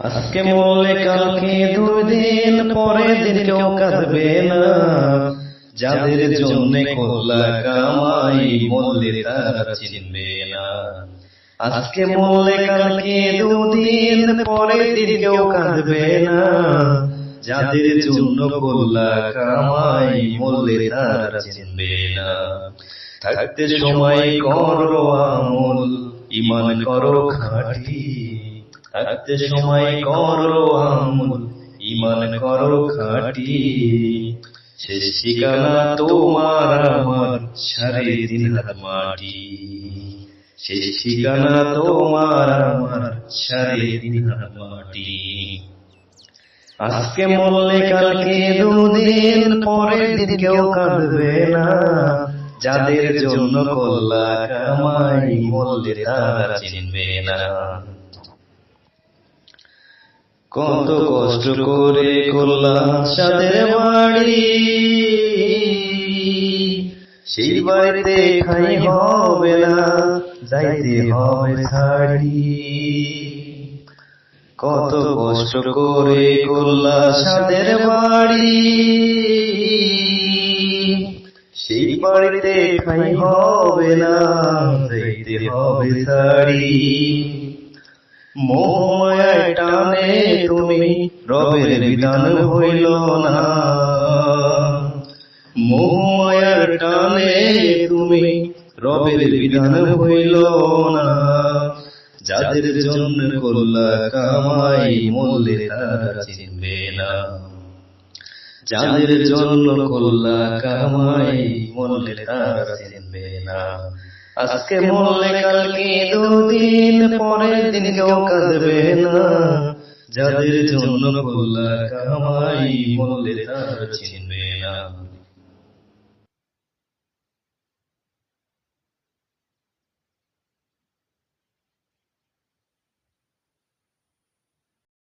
আজকে মরলে কালকে দুই দিন পরে দিন কেউ কাঁদবে না। যাদের জন্য করলা কামাই মরলে তারা চিনবে না। আজকে মরলে কালকে দুদিন পরে দিন কেউ কাঁদবে না। যাদের জন্য করলা কামাই মরলে তারা চিনবে না। থাকতে সময় করো আমল, ইমান করো খাঁটি। থাকতে সময় করো আমল ইমান করো খাঁটি শেষ তোমার আমার দিন হাত মাটি শেষ তোমার আমার দিন হাত মাটি আজকে মরলে কালকে দুদিন দিন কেউ কাঁদবে না যাদের জন্য কল্লা কামাই মরলে তারা চিনবে না কত কষ্ট করে করলাম সাদের বাড়ি। সেই বাড়িতে খাই হবে না যাইতে হবে ছাড়ি। কত কষ্ট করে করলা সাদের বাড়ি। সেই বাড়িতে খাই হবে না যাইতে হবে ছাড়ি। মোহমায় টানে তুমি, রবের বিধান হইল না। মোহমায়ার টানে তুমি, রবের বিধান হইল না। যাদের জন্য করলা কামাই মরলে তারা চিনবে না। যাদের জন্য করলা কামাই মরলে তারা চিনবে না। আজকে মরলে কালকে দুদিন পরের দিন কেউ কাঁদবে না। যাদের জন্য করলা কামাই মরলে তার চিনবে না।